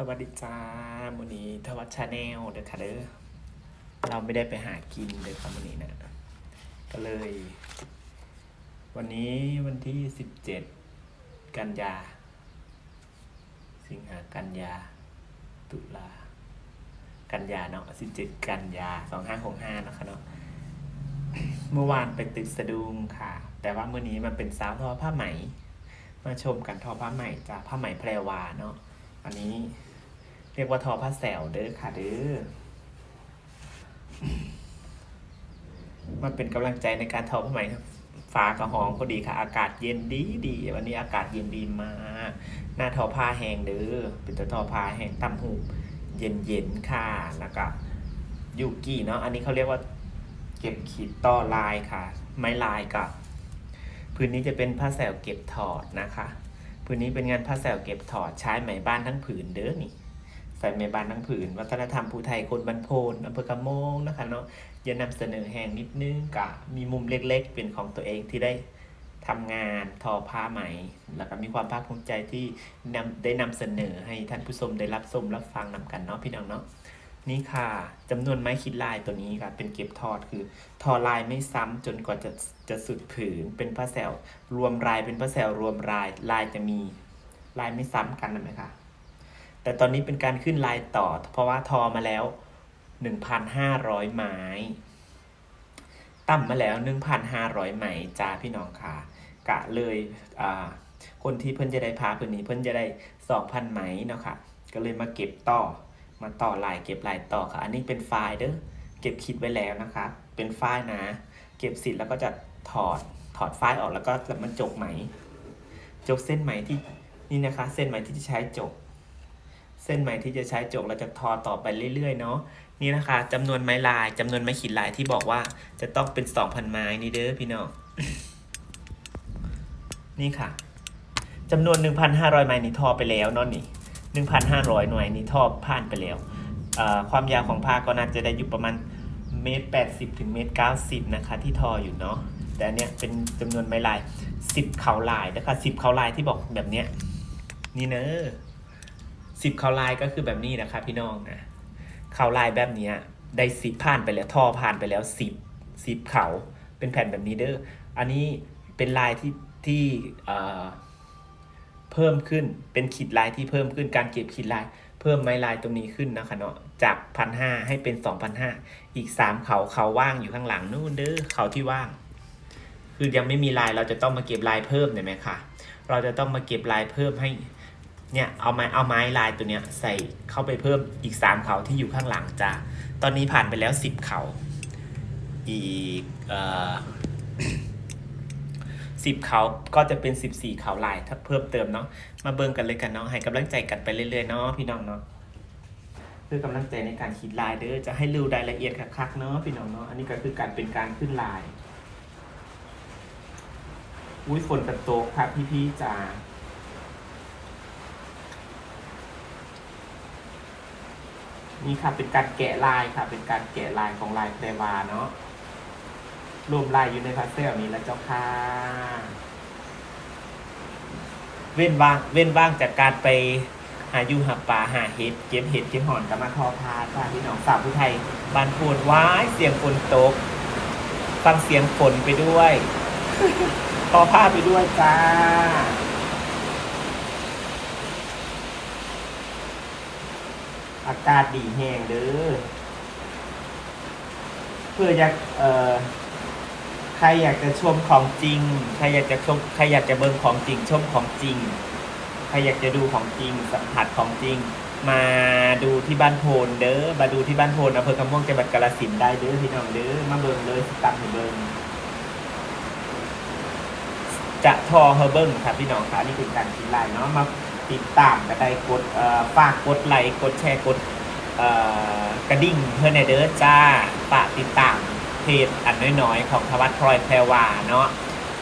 สวัสดีจ้ามูนี้ทวัชชาแนลเด้อค่ะเด้อเราไม่ได้ไปหากินเด้อค่ะมูนี้นะก็เลย วันนี้วันที่สิบเจ็ดกันยา สิงหากันยา ตุลา กันยาเนาะสิบเจ็ดกันยาสองห้าหกห้านะคะเนาะเมื่อวานไปตึกสะดุงค่ะ แต่ว่าเมื้อนี้มันเป็นสาวทอผ้าไหม มาชมกันทอผ้าไหมจ้าผ้าไหมแพรวาเนาะอันนี้ เรียกว่าทอผ้าแสวเด้อค่ะเด้อมาเป็นกำลังใจในการทอผ้าไหมฟ้ากระหองพอดีค่ะ อากาศเย็นดีดีวันนี้อากาศเย็นดีมากหน้าทอผ้าแห้งเด้อเป็นตัวทอผ้าแห้งตำหูเย็นเย็นค่ะแล้วก็ยูกิเนาะอันนี้เขาเรียกว่าเก็บขีดต่อลายค่ะ ไม้ลายกับพื้นนี้จะเป็นผ้าแสวเก็บถอดนะคะ พื้นนี้เป็นงานผ้าแสวเก็บถอดใช้ไหมบ้านทั้งผืนเด้อนี่ ใส่ไหมบ้านทั้งผืน วัฒนธรรมภูไทยคนบันโพนอำเภอกระโมงนะคะเนาะย่านำเสนอแห่งนิดนึงกะมีมุมเล็กๆ เป็นของตัวเองที่ได้ทำงานทอผ้าไหม แล้วก็มีความภาคภูมิใจที่นำได้นำเสนอให้ท่านผู้ชมได้รับชมรับฟังนำกันเนาะพี่น้องเนาะนี่ค่ะจำนวนไม้ขีดลายตัวนี้ค่ะ เป็นเก็บทอดคือ ทอลายไม่ซ้ำจนกว่าจะจะสุดผืนเป็นผ้าแสวรวมลายเป็นผ้าแสวรวมลายลายจะมีลายไม่ซ้ำกันนะไหมคะ แต่ตอนนี้เป็นการขึ้นลายต่อ เพราะว่าทอมาแล้วหนึ่งพันห้าร้อยไม้ตั้มาแล้วหนึ่งพันห้าร้อยหมจ้าพี่น้องค่ะ กะเลยคนที่เพิ่นจะได้พาเพิ่นนี้เพิ่นจะได้สองพันไหมเนาะค่ะ ก็เลยมาเก็บต่อ มาต่อลายเก็บลายต่อค่ะ อันนี้เป็นไฟล์เด้อ เก็บคิดไว้แล้วนะคะ เป็นไฟล์นะ เก็บเสร็จแล้วก็จะถอด ถอดไฟล์ออกแล้วก็มันจกไหม จกเส้นไหมที่นี่นะคะ เส้นไหมที่จะใช้จก ส้นไหมที่จะใช้จกเราจะทอต่อไปเรื่อยๆเนาะนี่นะคะจำนวนไม้ลายจำนวนไม้ขีดลายที่บอกว่าจะต้องเป็น2,000ไม้นี่เด้อพี่น้องนี่ค่ะจำนวน 1,500 ไม้นี่ทอไปแล้วเนาะนี่ 1,500 หน่วยนี่ทอผ่านไปแล้ว ความยาวของผ้าก็น่าจะได้อยู่ประมาณเมตร80 ถึงเมตร 90 นะคะ ที่ทออยู่เนาะแต่อันเนี้ยเป็นจำนวนไม้ลาย 10 เขาลายนะคะ 10 เขาลายที่บอกแบบเนี้ยนี่เนอะ 10เขาลายก็คือแบบนี้นะคะพี่น้องนะเขาลายแบบนี้ได้สิบผ่านไปแล้วท่อผ่านไปแล้วสิบสิบเขาเป็นแผ่นแบบนี้เด้ออันนี้เป็นลายที่ที่เพิ่มขึ้นเป็นขีดลายที่เพิ่มขึ้นการเก็บขีดลาย เพิ่มไม้ลายตรงนี้ขึ้นนะคะเนาะจากพันห้าให้เป็นสองพันห้าอีกสามเขาเขาว่างอยู่ข้างหลังนู่นเด้อเขาที่ว่าง คือยังไม่มีลายเราจะต้องมาเก็บลายเพิ่มเนี่ยไหมคะเราจะต้องมาเก็บลายเพิ่มให้ เนี่ยเอาไม้เอาไม้ลายตัวเนี้ยใส่เข้าไปเพิ่มอีกสามเขาที่อยู่ข้างหลังจ้ะตอนนี้ผ่านไปแล้วสิบเขาอีกสิบเขาก็จะเป็นสิบสี่เขาลายถ้าเพิ่มเติมเนาะมาเบิ่งกันเลยกันเนาะให้กำลังใจกันไปเรื่อยๆเนาะพี่น้องเนาะเพื่อกำลังใจในการคิดลายเด้อจะให้รู้รายละเอียดคักๆเนาะพี่น้องเนาะอันนี้ก็คือการเป็นการขึ้นลายอุ้ยฝนกระโตกครับพี่ๆจ้า นี่ค่ะเป็นการแกะลายค่ะ เป็นการแกะลายของลายแพรวาเนาะรวมลายอยู่ในพาสเซลนี้แล้วเจ้าค่ะ เว้นว่าง เว้นว่างจากการไปหาอยู่หาปลาหาเห็ดเก็บเห็ดเก็บหอนกับมาทอพาจ้าพี่น้องสาวผู้ไทยบ้านโพนว้ายเสียงฝนตก ฟังเสียงฝนไปด้วย ทอผ้าไปด้วยจ้า อากาศดีแห้งเด้อเพื่ออยากเอ่อใครอยากจะชมของจริง ใครอยากจะชมใครอยากจะเบิ่งของจริง ชมของจริง ใครอยากจะดูของจริง สัมผัสของจริง มาดูที่บ้านโพนเด้อ มาดูที่บ้านโพนอำเภอกำม่วงจังหวัดกาฬสินธุ์ได้เด้อพี่น้องเด้อ มาเบิ่งเลยตักให้เบิ่งจะทอเฮอเบิ้งครับพี่น้องค่ะนี่คือการคิดไลน์เนาะมา ติดตามก็ได้กดฝากกดไลค์กดแชร์กดกระดิ่งเพื่อนในเด้อจ้าฝากติดตามเพจอันน้อยๆ ของทวัตพลอยแพรวาเนาะ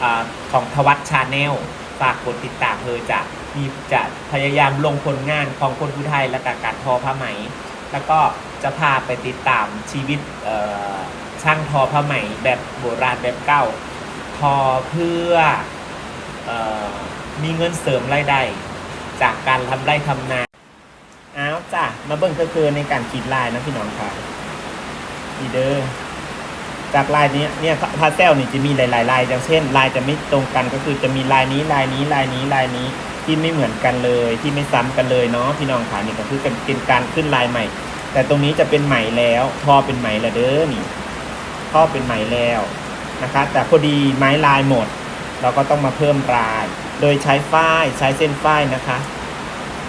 อของทวัตชาแนลฝากกดติดตามเธอจะมีจะพยายามลงผลงานของคนผู้ไทยและกการทอผ้าไหม แล้วก็จะพาไปติดตามชีวิตช่างทอผ้าไหมแบบโบราณแบบเก่า ทอเพื่ออมีเงินเสริมรายได้ จากการทำไร่ทำนาเอาจ้ะมาเบิ่งเคือในการขีดลายนะพี่น้องค่ะนี่เด้อจากลายนี้เนี่ยพาสเซลนี่จะมีหลายๆลายอย่างเช่น ลายจะไม่ตรงกันก็คือจะมีลายนี้ลายนี้ลายนี้ลายนี้ที่ไม่เหมือนกันเลย ที่ไม่ซ้ำกันเลยเนาะพี่น้องค่ะนี่ก็คือเป็นการขึ้นลายใหม่ แต่ตรงนี้จะเป็นไหม่แล้วทอเป็นไหมแล้วเด้อนี่ท่อเป็นไหม่แล้วนะคะแต่พอดีไม้ลายหมด เราก็ต้องมาเพิ่มลาย โดยใช้ฝ้ายใช้เส้นฝ้ายนะคะ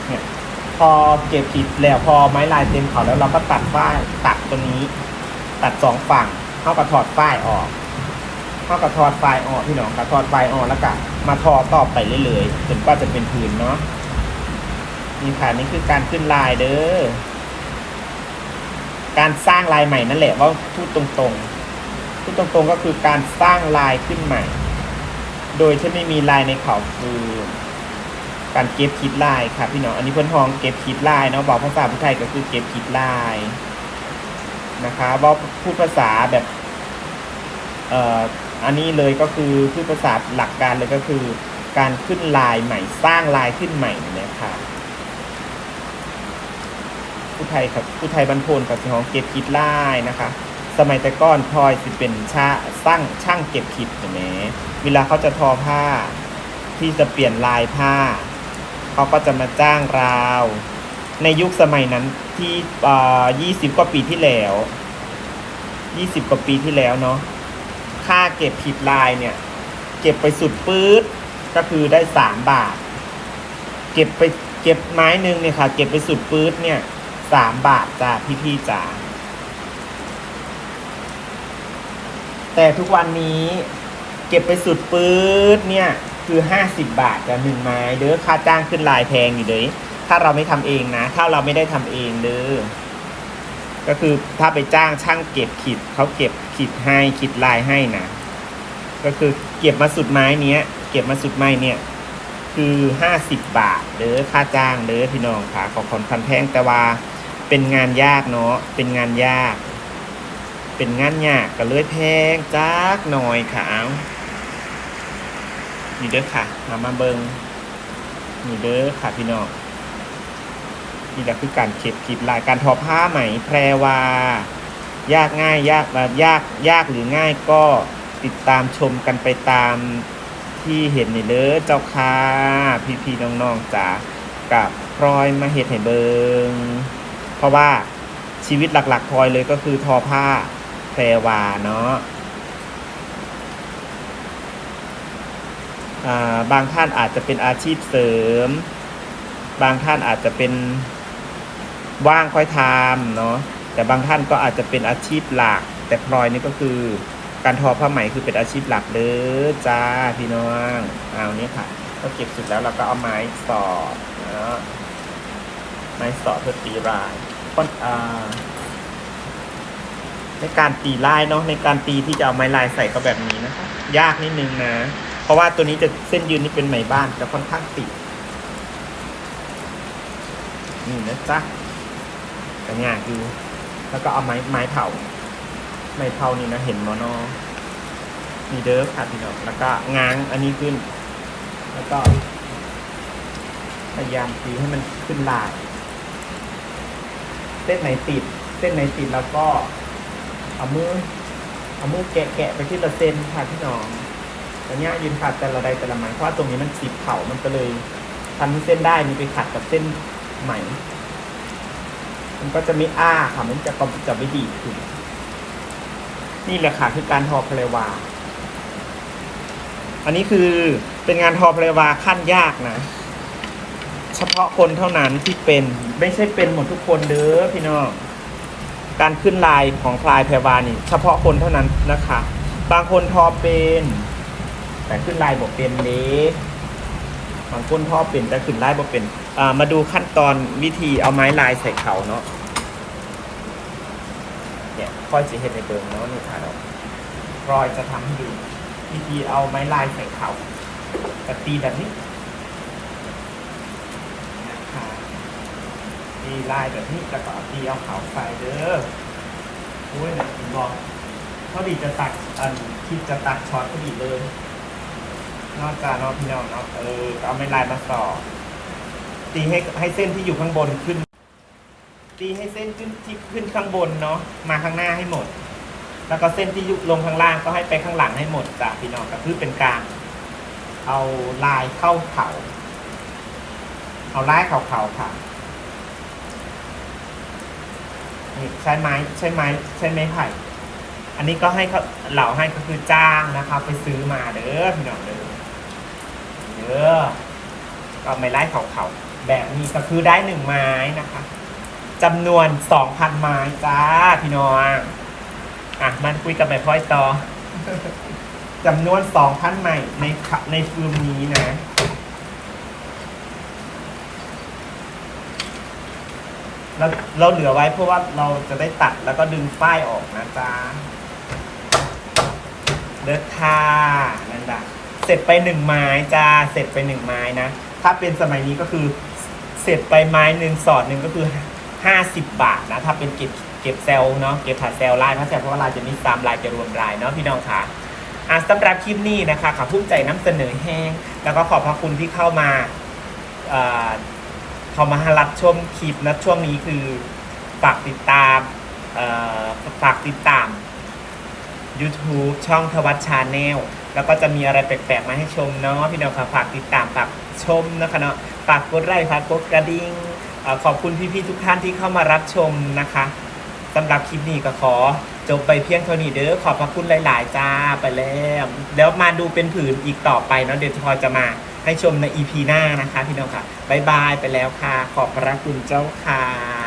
เนี่ยพอเก็บผิดแล้วพอไม้ลายเต็มเขาแล้วเราก็ตัดฝ้ายตัดตรงนี้ ตัดสองฝั่งเท่ากับถอดฝ้ายออกเท่ากับถอดฝ้ายออกพี่น้องกับถอดฝ้ายออกแล้วก็มาทอต่อไปเรื่อยๆจนกว่าจะเป็นผืนเนาะนี่ค่ะนี่คือการขึ้นลายเด้อการสร้างลายใหม่นั่นแหละว่าพูดตรงๆพูดตรงๆก็คือการสร้างลายขึ้นใหม่ โดยที่ไม่มีลายในเขาคือการเก็บคิดลายครับพี่น้องอันนี้เพื่อนทองเก็บคิดลายเนาะบอกภาษาพุทธไทยก็คือเก็บคิดลายนะคะบอกพูดภาษาแบบเอ่ออันนี้เลยก็คือพูดภาษาหลักการเลยก็คือ การขึ้นลายใหม่สร้างลายขึ้นใหม่นี่ยค่ะผู้ไทยครับผู้ไทยบรรพนกับสิของเก็บคิดลายนะคะ สมัยแต่ก้อนพลอยสิเป็นชาสร้างช่างเก็บคิดเห็นไหมเวลาเขาจะทอผ้า ที่จะเปลี่ยนลายผ้า เขาก็จะมาจ้างราว ในยุคสมัยนั้นที่ยี่สิบกว่าปีที่แล้วยี่สิบกว่าปีที่แล้วเนาะค่าเก็บผิดลายเนี่ย เก็บไปสุดปื๊ดก็คือได้สามบาท เก็บไปเก็บไม้หนึ่งเนี่ยค่ะ เก็บไปสุดปื๊ดเนี่ยสามบาทจ้าพี่ๆจ๋า แต่ทุกวันนี้เก็บไปสุดปื๊ดเนี่ย คือห้าสิบบาทกับหนึ่งไม้เด้อค่าจ้างขึ้นลายแพงอยู่เลยถ้าเราไม่ทำเองนะ ถ้าเราไม่ได้ทำเองเด้อก็คือถ้าไปจ้างช่างเก็บขีดเขาเก็บขีดให้ขีดลายให้นะ ก็คือเก็บมาสุดไม้เนี้ย เก็บมาสุดไม้เนี่ย คือห้าสิบบาทเด้อค่าจ้างเด้อพี่น้องค่ะของคนพันแพงแต่ว่าเป็นงานยากเนาะเป็นงานยาก เป็นงานยากก็เลยแพงจักหน่อยค่ะเอานี่เด้อค่ะมามาเบิงนี่เด้อค่ะพี่น้องนี่แหละคือการเข็บขีดลายการทอผ้าไหมแพรวายากง่ายยากแบบยากยากหรือง่ายก็ติดตามชมกันไปตามที่เห็นนี่เด้อเจ้าค่ะพี่พี่ๆน้องๆจ๋ากับพลอยมาเห็ดให้เบิง เพราะว่าชีวิตหลักๆพลอยเลยก็คือทอผ้า รวาเนาะาบางท่านอาจจะเป็นอาชีพเสริม บางท่านอาจจะเป็นว่างค่อยทำเนาะแต่บางท่านก็อาจจะเป็นอาชีพหลัก แต่พลอยนี่ก็คือการทอผ้าไหมคือเป็นอาชีพหลักเด้อจ้าพี่น้องเอาเนี่ยค่ะก็เก็บเสร็จแล้วเราก็เอาไม้สอดเนาะไม้สอดเพื่อตีลายคนอ่า ในการตีลายเนาะในการตีที่จะเอาไม้ลายใส่ก็แบบนี้นะคะยากนิดนึงนะ เพราะว่าตัวนี้จะเส้นยืนนี่เป็นไหมบ้านจะค่อนข้างติดนี่นะจ๊ะแต่งานอยู่แล้วก็เอาไม้ไม้เผาไม้เผานี่นะเห็นมอนอนี่เด้อค่ะพี่น้องแล้วก็ง้างอันนี้ขึ้น แล้วก็พยายามตีให้มันขึ้นลาย เส้นไหนติด เส้นไหนติดแล้วก็ เอามือเอามือแกะแกะไปที่ละเส้นค่ะพี่น้องอันเนี้ยยืนขัดแต่ละใดแต่ละไหมเพราะว่าตรงนี้มันสีเผามันก็เลยทำให้เส้นได้มีไปขัดกับเส้นไหม มันก็จะไม่อ้าค่ะมันจะก็จะไม่ดีขึ้นนี่แหละค่ะคือการทอพลวา อันนี้คือเป็นงานทอพลวาขั้นยากนะ เฉพาะคนเท่านั้นที่เป็นไม่ใช่เป็นหมดทุกคนเด้อพี่น้อง การขึ้นลายของพลายแพรวานี่เฉพาะคนเท่านั้นนะคะ บางคนทอเป็น แต่ขึ้นลายบอกเป็นเด้บางคนทอเป็นแต่ขึ้นลายบอกเป็นอ่ามาดูขั้นตอนวิธีเอาไม้ลายใส่เขาเนาะเนี่ยค่อยจะเห็นในเบิงเนาะนี่ค่ะเรารอยจะทำให้ดูวิธีเอาไม้ลายใส่เขาแต่ตีแบบนี้นะคะ ตีลายแบบนี้แล้วก็เอาตีเอาเขาใส่เด้อโอ้ยเนี่ยผมบอกเขาดีจะตัดอันคิดจะตัดช็อตก็ดีเลย นอกจากนอกพี่น้องเนาะเออเอาไม้ลายมาสอตีให้ให้เส้นที่อยู่ข้างบนขึ้น ตีให้เส้นขึ้นที่ขึ้นข้างบนเนาะมาข้างหน้าให้หมด แล้วก็เส้นที่ยุบลงข้างล่างก็ให้ไปข้างหลังให้หมดจ้ะพี่น้องก็คือเป็นการเอาลายเข้าเขาเอาลายเขาเขาค่ะ นี่ใช้ไม้ใช้ไม้ใช้ไม้ไผ่ อันนี้ก็ให้เขาเหล่าให้ก็คือจ้างนะคะไปซื้อมาเด้อพี่น้องเด้อเด้อก็ไม่ไล่เขาเขาๆแบบนี้ก็คือได้หนึ่งไม้นะคะจำนวนสองพันไม้จ้าพี่น้องอะมันคุยกับแม่พ่อยต่อจำนวนสองพันใหม่ในในฟืมนี้นะ แล้วเราเหลือไว้เพราะว่าเราจะได้ตัดแล้วก็ดึงป้ายออกนะจ๊ะเลิกค่ะนั่นแหละเสร็จไปหนึ่งไม้จ้าเสร็จไปหนึ่งไม้นะ ถ้าเป็นสมัยนี้ก็คือเสร็จไปไม้หนึ่งสอดหนึ่งก็คือห้าสิบบาทนะ ถ้าเป็นเก็บเก็บเซลเนาะเก็บผัดเซลลายผัดเซลเพราะว่าลายจะมีสามลายจะรวมลายเนาะพี่น้องค่ะอะสำหรับคลิปนี้นะคะขอภูมิใจนำเสนอแห้ง แล้วก็ขอบพระคุณที่เข้ามา เขามารับชมคลิปนะช่วงนี้คือฝากติดตามฝากติดตาม YouTube ช่องทวัตชาแนลแล้วก็จะมีอะไรแปลกๆมาให้ชมเนาะพี่น้องค่ะฝากติดตามฝากชมนะคะเนาะฝากกดไลค์ฝากกดกระดิ่งอขอบคุณพี่ๆทุกท่านที่เข้ามารับชมนะคะสำหรับคลิปนี้ก็ขอ จบไปเพียงเท่านี้เด้อขอบพระคุณหลาย ๆ จ้าไปแล้วแล้วมาดูเป็นผืนอีกต่อไปเนาะเดี๋ยวพอจะมาให้ชมในอีพีหน้านะคะพี่น้องค่ะบายบายไปแล้วค่ะ ขอบพระคุณเจ้าค่ะ